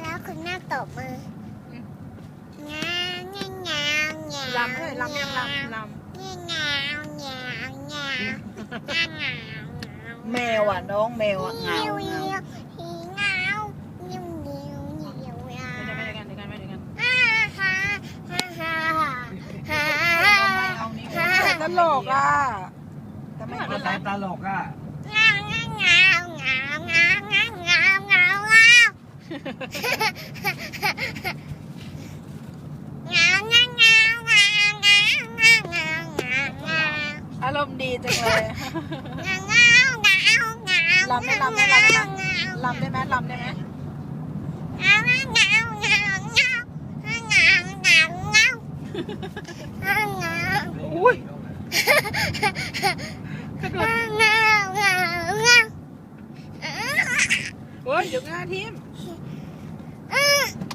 แล้วคุณน่าตบมือเงาเงาเงาเงาลำเลยลำยังลำลเงาเงาเงาเงาเงาเงาำแมวอะน้องแมวอะเหงาเหงาเดี๋งวกันเดี๋งวกันเดี๋ยวกันไม่เอาไม่เอานี่ตลกอะแต่ไม่ไม่เหมือนเอาสายตลกอะ อารมณ์ดีจังเลยลำได้ได้ลำได้ไหมลำได้ไหมอุ้ยหระโดดโอ้ยเดี๋งาทิม Uh.